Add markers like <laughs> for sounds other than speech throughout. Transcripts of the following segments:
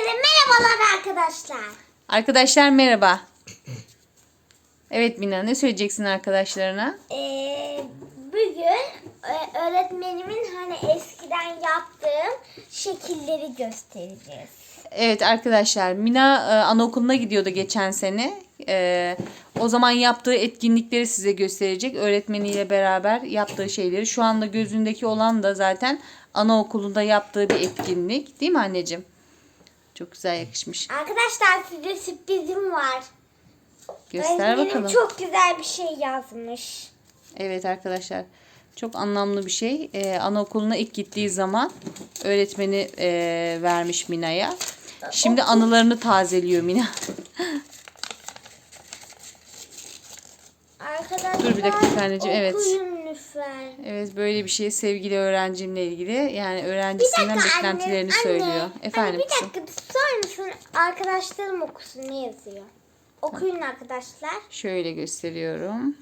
Herkese merhabalar arkadaşlar. Arkadaşlar merhaba. Evet Mina ne söyleyeceksin arkadaşlarına? Ee, bugün e, öğretmenimin hani eskiden yaptığım şekilleri göstereceğiz. Evet arkadaşlar Mina e, anaokuluna gidiyordu geçen sene. E, o zaman yaptığı etkinlikleri size gösterecek. Öğretmeniyle beraber yaptığı şeyleri. Şu anda gözündeki olan da zaten anaokulunda yaptığı bir etkinlik. Değil mi anneciğim? Çok güzel yakışmış. Arkadaşlar size sürprizim var. Göster Öğretmenim bakalım. çok güzel bir şey yazmış. Evet arkadaşlar. Çok anlamlı bir şey. Ee, anaokuluna ilk gittiği zaman öğretmeni e, vermiş Mina'ya. Şimdi anılarını tazeliyor Mina. Arkadaşlar Dur bir dakika anneciğim, evet. okuyun lütfen. Evet böyle bir şey sevgili öğrencimle ilgili. Yani öğrencisinden beklentilerini söylüyor. Efendim anne, bir kızım. dakika sorar mısın? Arkadaşlarım okusun ne yazıyor? Okuyun arkadaşlar. Şöyle gösteriyorum.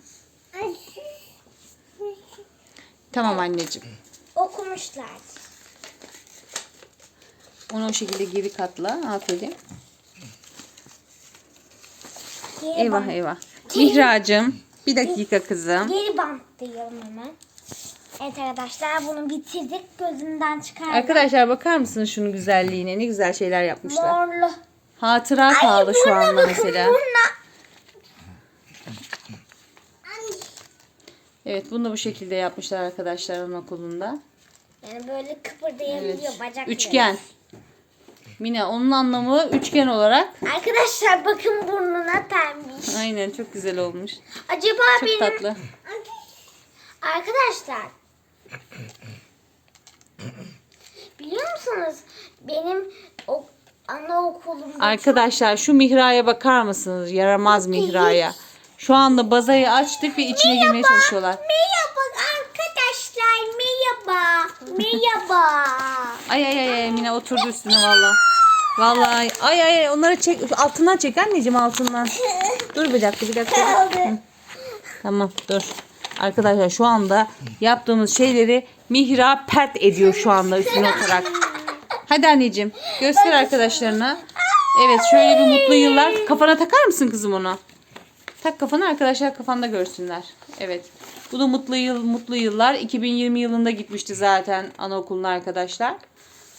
Tamam anneciğim. Okumuşlar. Onu o şekilde geri katla. Aferin. Geri Eyvah bant- eyvah. Mihracığım. Bir dakika kızım. Geri bantlayalım hemen. Evet arkadaşlar bunu bitirdik. Gözümden çıkardık. Arkadaşlar bakar mısınız şunun güzelliğine? Ne güzel şeyler yapmışlar. Morlu. Hatıra kaldı şu anda bakın, mesela. burnuna. Evet bunu da bu şekilde yapmışlar arkadaşlar anaokulunda. Yani böyle kıpırdayabiliyor Evet. bacakları. Üçgen. Mina onun anlamı üçgen olarak. Arkadaşlar bakın burnuna termiş. Aynen çok güzel olmuş. Acaba Çok benim... tatlı. Arkadaşlar. Biliyor musunuz? Benim o anaokulumda Arkadaşlar şu mihraya bakar mısınız? Yaramaz mihraya. Şu anda bazayı açtık ve içine girmeye çalışıyorlar. Merhaba arkadaşlar. Merhaba. Merhaba. <laughs> Ay ay ay ay oturdu üstüne valla. Vallahi ay ay ay onları çek altından çek anneciğim altından. <laughs> Dur bir dakika bir dakika. Tamam dur. Arkadaşlar şu anda yaptığımız şeyleri Mihra pert ediyor şu anda üstüne oturarak. Hadi anneciğim göster arkadaşlarına. Evet şöyle bir mutlu yıllar. Kafana takar mısın kızım onu? Tak kafana arkadaşlar kafanda görsünler. Evet. Bu da mutlu yıl mutlu yıllar. 2020 yılında gitmişti zaten anaokuluna arkadaşlar.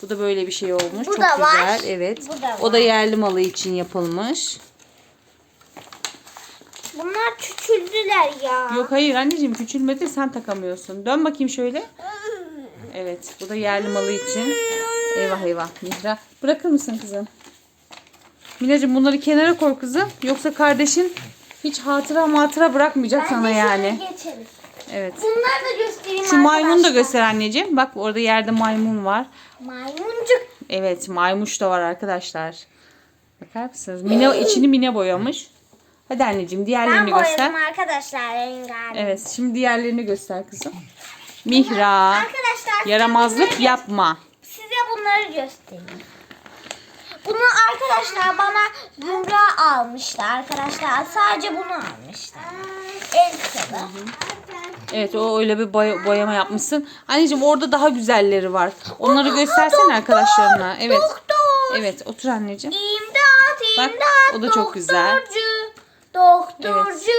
Bu da böyle bir şey olmuş. Bu Çok da var. güzel. Evet. Bu da O da var. yerli malı için yapılmış. Bunlar küçüldüler ya. Yok hayır anneciğim küçülmedi sen takamıyorsun. Dön bakayım şöyle. Evet bu da yerli malı için. Eyvah eyvah Mihra. Bırakır mısın kızım? Minacığım bunları kenara koy kızım. Yoksa kardeşin hiç hatıra matıra bırakmayacak sana Bence yani. şöyle geçelim. Evet. Bunları da göstereyim Şu maymunu da göster anneciğim. Bak orada yerde maymun var. Maymuncuk. Evet maymuş da var arkadaşlar. Bakar mısınız? Mine, içini mine boyamış. Hadi anneciğim Ben diğerlerini göster. boyadım arkadaşlar rengarenk. Evet şimdi diğerlerini göster kızım. Mihra. Arkadaşlar Yaramazlık yapma. size bunları göstereyim. Bunu arkadaşlar bana Zümra almıştı arkadaşlar. Sadece bunu almıştı. Elsalı. Evet o öyle bir boya- boyama yapmışsın. Anneciğim orada daha güzelleri var. Onları göstersene arkadaşlarına. Evet. Doktor. Evet otur anneciğim. İmdat, Bak, imdat. o da çok güzel. Doktorcu. Doktorcu.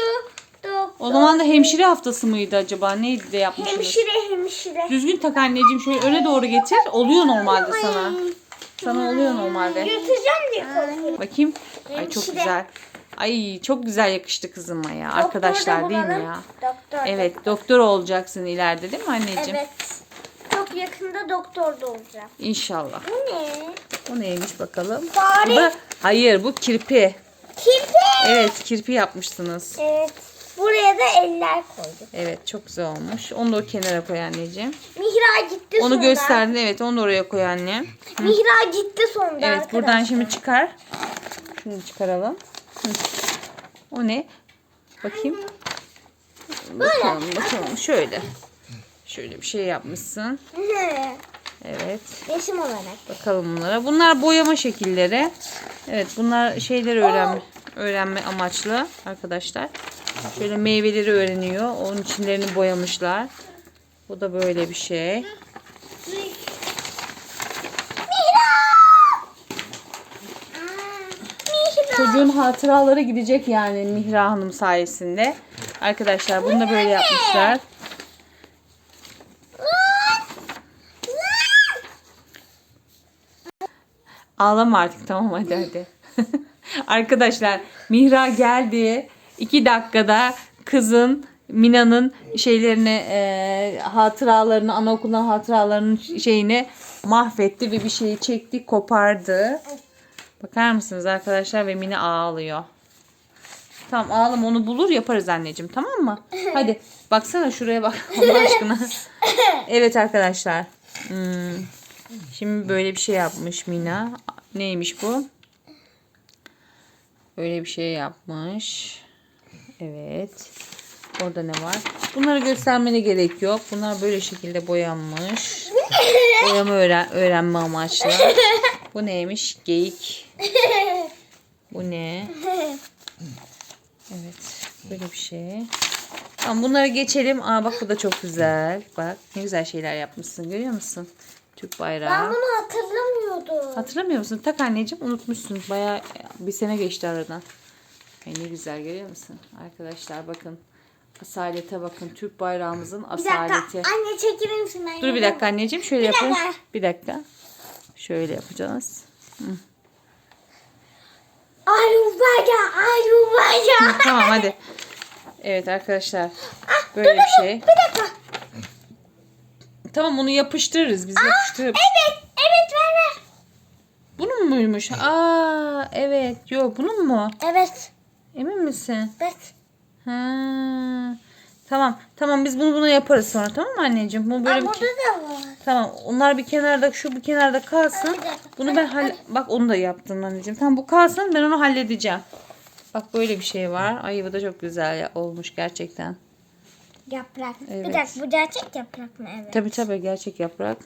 Doktor. O zaman da hemşire haftası mıydı acaba? Neydi de yapmışsınız? Hemşire hemşire. Düzgün tak anneciğim şöyle öne doğru getir. Oluyor normalde sana. Sana oluyor normalde. Götüreceğim diye korkuyorum. Bakayım. Ay çok Hemşire. güzel. Ay çok güzel yakıştı kızıma ya. Doktor da Arkadaşlar değil mi bulalım. ya? Doktor. Evet doktor olacaksın ileride değil mi anneciğim? Evet. Çok yakında doktor da olacağım. İnşallah. Bu ne? Bu neymiş bakalım? Fare. Bu hayır bu kirpi. Kirpi. Evet kirpi yapmışsınız. Evet. Buraya da eller koyduk. Evet çok güzel olmuş. Onu da o kenara koy anneciğim. Mihra gitti Onu sonunda. gösterdin evet onu da oraya koy anne. Mihra gitti sonunda Evet arkadaşlar. buradan şimdi çıkar. Şunu çıkaralım. Hı. O ne? Bakayım. Bakalım bakalım şöyle. Şöyle bir şey yapmışsın. Hı. Evet. Resim olarak. Bakalım bunlara. Bunlar boyama şekilleri. Evet bunlar şeyleri öğrenme, öğrenme amaçlı arkadaşlar. Şöyle meyveleri öğreniyor. Onun içlerini boyamışlar. Bu da böyle bir şey. çocuğun hatıraları gidecek yani Mihra Hanım sayesinde. Arkadaşlar bunu da böyle yapmışlar. Ağlama artık tamam hadi hadi. <laughs> Arkadaşlar Mihra geldi. iki dakikada kızın Mina'nın şeylerini e, hatıralarını anaokulundan hatıralarının şeyini mahvetti ve bir şeyi çekti kopardı. Bakar mısınız arkadaşlar ve Mina ağlıyor. Tamam ağlama onu bulur yaparız anneciğim tamam mı? <laughs> Hadi baksana şuraya bak <laughs> Allah aşkına. Evet arkadaşlar. Hmm. Şimdi böyle bir şey yapmış Mina. Neymiş bu? Böyle bir şey yapmış. Evet. Orada ne var? Bunları göstermene gerek yok. Bunlar böyle şekilde boyanmış. Boyama öğren öğrenme amaçlı. Bu neymiş? Geyik. Bu ne? Evet. Böyle bir şey. Tamam bunlara geçelim. Aa bak bu da çok güzel. Bak ne güzel şeyler yapmışsın. Görüyor musun? Türk bayrağı. Ben bunu hatırlamıyordum. Hatırlamıyor musun? Tak anneciğim unutmuşsun. Bayağı bir sene geçti aradan. Ay ne güzel görüyor musun? Arkadaşlar bakın. Asalete bakın. Türk bayrağımızın Bir dakika. asaleti. Anne çekilir misin? Ben Dur bir dakika anneciğim. Şöyle Bir yapalım. dakika. Bir dakika. Şöyle yapacağız. Arubaya, arubaya. tamam hadi. Evet arkadaşlar. Böyle bir şey. Bir dakika. Tamam onu yapıştırırız. Biz yapıştırıp. Evet, evet ver ver. Bunun muymuş? Aa evet. Yok bunun mu? Evet, Emin misin? evet. Ha. Tamam. Tamam biz bunu buna yaparız sonra tamam mı anneciğim? Bu böyle Aa, bir burada da var. Tamam. Onlar bir kenarda şu bir kenarda kalsın. Bir dakika. Bunu ben hall bak onu da yaptım anneciğim. Tamam bu kalsın ben onu halledeceğim. Bak böyle bir şey var. Ay bu da çok güzel ya- olmuş gerçekten. Yaprak. Evet. Bir dakika bu gerçek yaprak mı? Evet. Tabii tabii gerçek yaprak.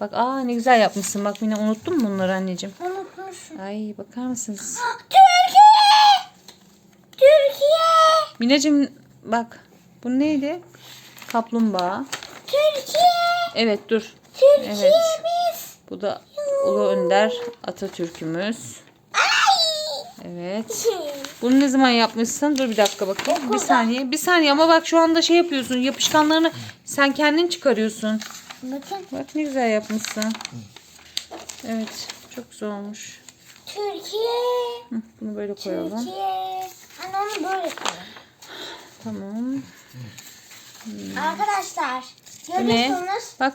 Bak aa ne güzel yapmışsın. Bak yine unuttun mu bunları anneciğim? Unutmuşum. Ay bakar mısınız? <gasps> Türkiye! Türkiye! Mineciğim bak. Bu neydi? Kaplumbağa. Türkiye! Evet dur. Türkiye Evet. Bu da Ulu Önder Atatürk'ümüz. Ay! Evet. <laughs> Bunu ne zaman yapmışsın? Dur bir dakika bakayım. Bir saniye. Bir saniye ama bak şu anda şey yapıyorsun. Yapışkanlarını sen kendin çıkarıyorsun. Bakın. Bak ne güzel yapmışsın. Evet. Çok güzel olmuş. Türkiye! Hı, Bunu böyle koyalım. Türkiye! Anne onu böyle koyalım. Tamam. Arkadaşlar Bu ne? görüyorsunuz. Bak.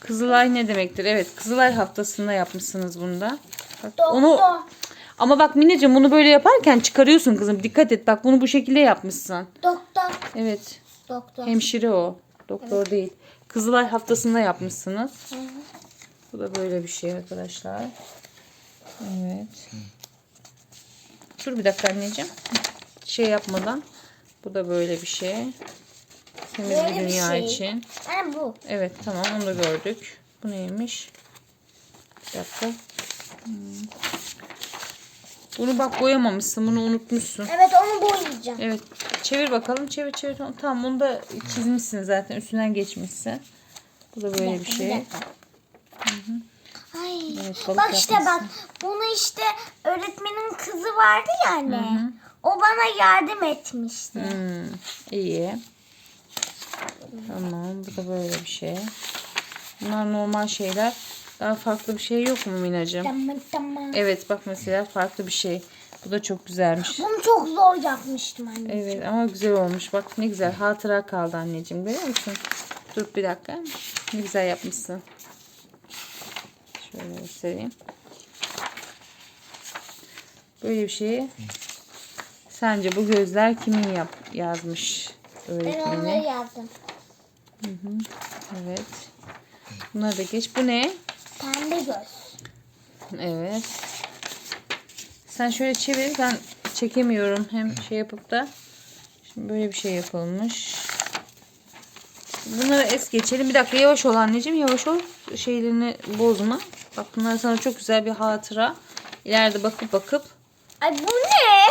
Kızılay ne demektir? Evet. Kızılay haftasında yapmışsınız bunu da. Bak, Doktor. onu ama bak Mineciğim bunu böyle yaparken çıkarıyorsun kızım. Dikkat et. Bak bunu bu şekilde yapmışsın. Doktor. Evet. Doktor. Hemşire o. Doktor değil. Kızılay haftasında yapmışsınız. Hı hı. Bu da böyle bir şey arkadaşlar. Evet. Dur bir dakika anneciğim. Şey yapmadan. Bu da böyle bir şey. Temiz Böyle bir dünya şey. için. Anne bu. Evet tamam onu da gördük. Bu neymiş? Bir dakika. Hmm. Bunu bak boyamamışsın. Bunu unutmuşsun. Evet onu boyayacağım. Evet. Çevir bakalım. Çevir çevir. Tamam onu da çizmişsin zaten. Üstünden geçmişsin. Bu da böyle bir şey. dakika. Ay. Evet, bak işte bak yapmışsın. bunu işte öğretmenin kızı vardı ya anne. O bana yardım etmişti. Hmm, iyi. Tamam. Bu da böyle bir şey. Bunlar normal şeyler. Daha farklı bir şey yok mu Minacığım? Tamam tamam. Evet bak mesela farklı bir şey. Bu da çok güzelmiş. Bunu çok zor yapmıştım anne. Evet ama güzel olmuş. Bak ne güzel hatıra kaldı anneciğim. Görüyor musun? Dur bir dakika. Ne güzel yapmışsın. Şöyle göstereyim. Böyle bir şeyi sence bu gözler kimin yap yazmış Ben onları öğretmeni? yazdım. Evet. Bunları da geç. Bu ne? Pembe göz. Evet. Sen şöyle çevir. Ben çekemiyorum. Hem şey yapıp da. Şimdi böyle bir şey yapılmış. Bunları es geçelim. Bir dakika yavaş ol anneciğim. Yavaş ol. Şeylerini bozma. Bak bunlar sana çok güzel bir hatıra. İleride bakıp bakıp. Ay bu ne?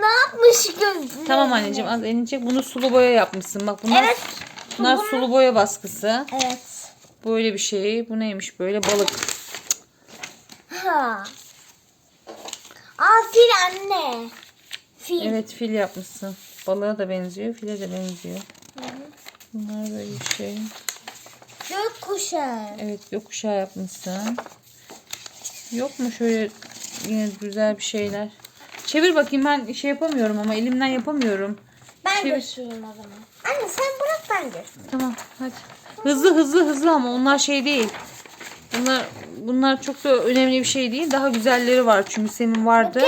Ne yapmış gözü? Tamam anneciğim az elini çek. Bunu sulu boya yapmışsın. Bak bunlar, Evet. bunlar sulu boya baskısı. Evet. Böyle bir şey. Bu neymiş böyle balık. Ha. Afiyet fil anne. Fil. Evet fil yapmışsın. Balığa da benziyor. File de benziyor. Bunlar böyle bir şey. Gök kuşağı. Evet gökkuşağı yapmışsın. Yok mu şöyle yine güzel bir şeyler? Çevir bakayım ben şey yapamıyorum ama elimden yapamıyorum. Ben Çevir. götüreyim o zaman. Anne sen bırak ben götüreyim. Tamam hadi. Hızlı hızlı hızlı ama onlar şey değil. Bunlar bunlar çok da önemli bir şey değil. Daha güzelleri var çünkü senin vardı.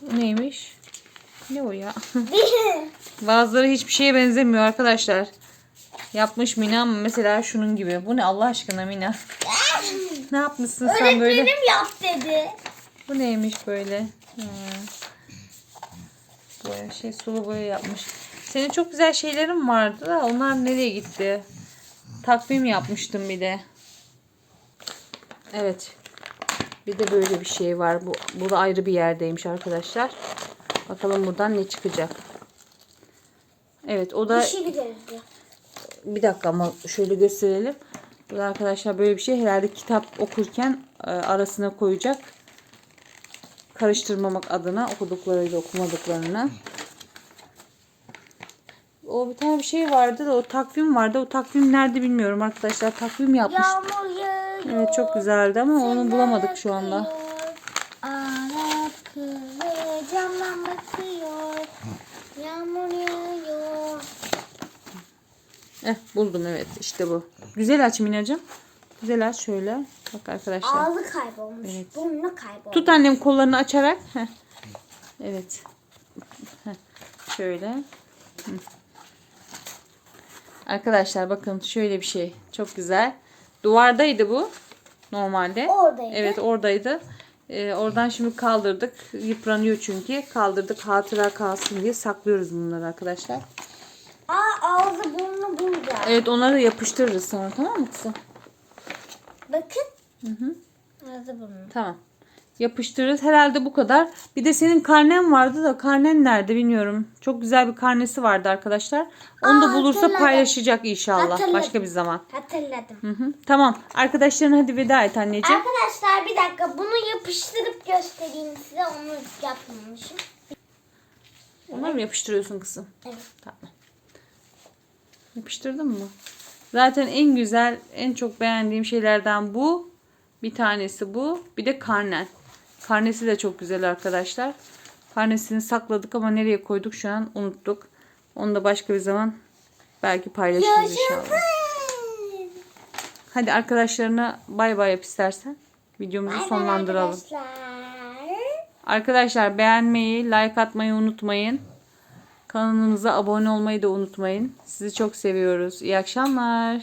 Bu neymiş? Ne o ya? <laughs> Bazıları hiçbir şeye benzemiyor arkadaşlar. Yapmış Mina ama mesela şunun gibi. Bu ne Allah aşkına Mina? <laughs> ne yapmışsın sen böyle? Öğretmenim yap dedi. Bu neymiş böyle? Ha. Boya şey sulu boya yapmış. Senin çok güzel şeylerin vardı da onlar nereye gitti? Takvim yapmıştım bir de. Evet. Bir de böyle bir şey var. Bu, bu da ayrı bir yerdeymiş arkadaşlar. Bakalım buradan ne çıkacak. Evet o da İşi giderdi. bir dakika ama şöyle gösterelim. Bu da arkadaşlar böyle bir şey herhalde kitap okurken e, arasına koyacak. Karıştırmamak adına okuduklarıyla okumadıklarını. O bir tane bir şey vardı da o takvim vardı. O takvim nerede bilmiyorum arkadaşlar. Takvim yapmış. Evet çok güzeldi ama onu bulamadık şu anda. Eh buldum evet işte bu. Güzel aç Minacığım. Güzel aç şöyle. Bak arkadaşlar. Ağzı kaybolmuş. Evet. Burnu kaybolmuş. Tut annem kollarını açarak. Heh. Evet. Heh. Şöyle. Hı. Arkadaşlar bakın şöyle bir şey. Çok güzel. Duvardaydı bu. Normalde. Oradaydı. Evet oradaydı. Ee, oradan şimdi kaldırdık. Yıpranıyor çünkü. Kaldırdık hatıra kalsın diye saklıyoruz bunları arkadaşlar. Aa ağzı burnu burada. Evet onları yapıştırırız sonra tamam mı kızım? Bakın. Hı hı. Ağzı burnu. Tamam. Yapıştırırız. Herhalde bu kadar. Bir de senin karnen vardı da karnen nerede bilmiyorum. Çok güzel bir karnesi vardı arkadaşlar. Onu da Aa, bulursa hatırladım. paylaşacak inşallah. Hatırladım. Başka bir zaman. Hatırladım. Hı hı. Tamam. Arkadaşlarına hadi veda et anneciğim. Arkadaşlar bir dakika bunu yapıştırıp göstereyim size. Onu yapmamışım. Onları mı yapıştırıyorsun kızım? Evet. Tamam. Yapıştırdın mı? Zaten en güzel, en çok beğendiğim şeylerden bu. Bir tanesi bu. Bir de karnen. Karnesi de çok güzel arkadaşlar. Karnesini sakladık ama nereye koyduk şu an unuttuk. Onu da başka bir zaman belki paylaşırız inşallah. Hadi arkadaşlarına bay bay yap istersen. Videomuzu Bay sonlandıralım. Arkadaşlar. Arkadaşlar beğenmeyi, like atmayı unutmayın. Kanalımıza abone olmayı da unutmayın. Sizi çok seviyoruz. İyi akşamlar.